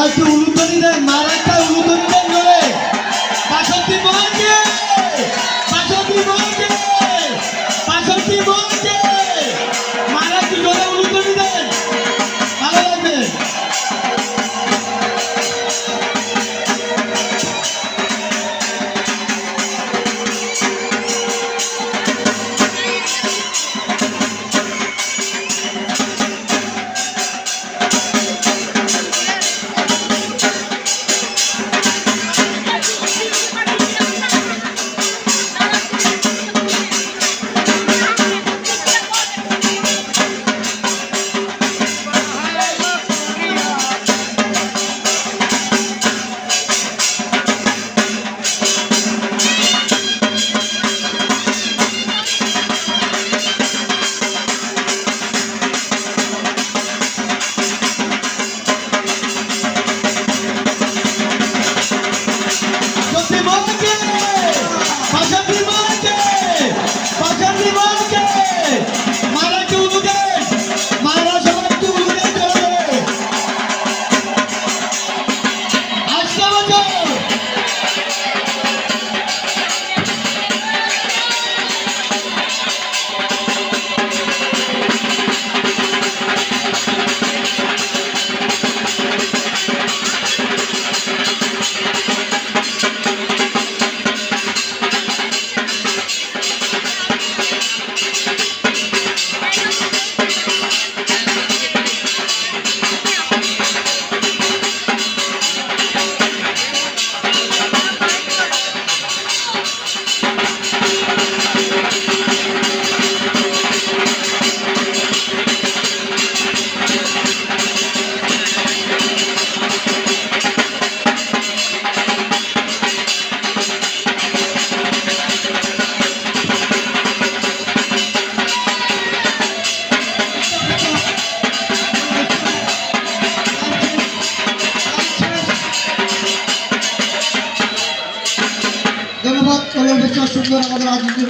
মারা একটু উলুতনি দেন মারা একটা উলুতনি দেন জোরে বাসন্তী মহাকে বাসন্তী সুন্দর আমাদের রাজনীতির